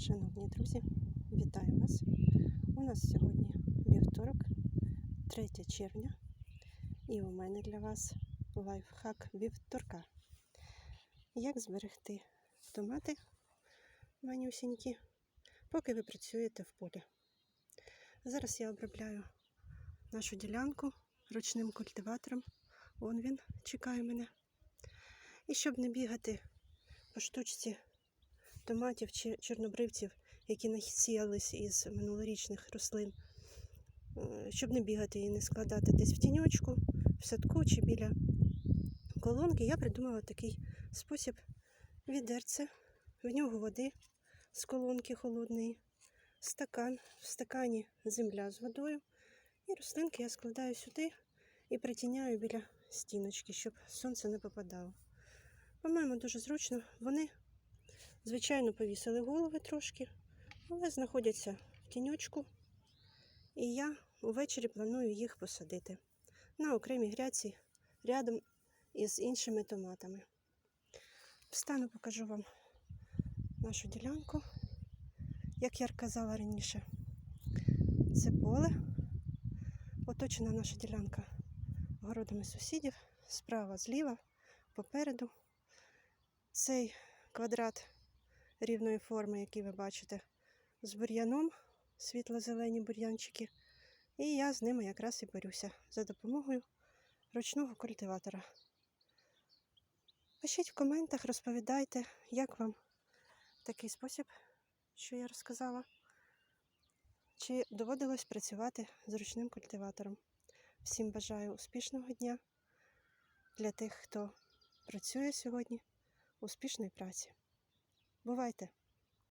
Шановні друзі, вітаю вас! У нас сьогодні вівторок, 3 червня, і у мене для вас лайфхак вівторка. Як зберегти томати манюсінькі, поки ви працюєте в полі. Зараз я обробляю нашу ділянку ручним культиватором. Вон він чекає мене. І щоб не бігати по штучці томатів чи чорнобривців, які насіялись із минулорічних рослин, е, щоб не бігати і не складати десь в тіньочку, в садку чи біля колонки, я придумала такий спосіб відерце, в нього води з колонки холодної, стакан, в стакані земля з водою. І рослинки я складаю сюди і притіняю біля стіночки, щоб сонце не попадало. По-моєму, дуже зручно. Вони Звичайно, повісили голови трошки, але знаходяться в тіньочку. І я увечері планую їх посадити на окремій гряці рядом із іншими томатами. Встану, покажу вам нашу ділянку. Як я казала раніше, це поле. Оточена наша ділянка городами сусідів, справа, зліва, попереду. Цей квадрат рівної форми, який ви бачите, з бур'яном, світло-зелені бур'янчики. І я з ними якраз і борюся за допомогою ручного культиватора. Пишіть в коментах, розповідайте, як вам такий спосіб, що я розказала, чи доводилось працювати з ручним культиватором. Всім бажаю успішного дня для тих, хто працює сьогодні, успішної праці. Бувайте!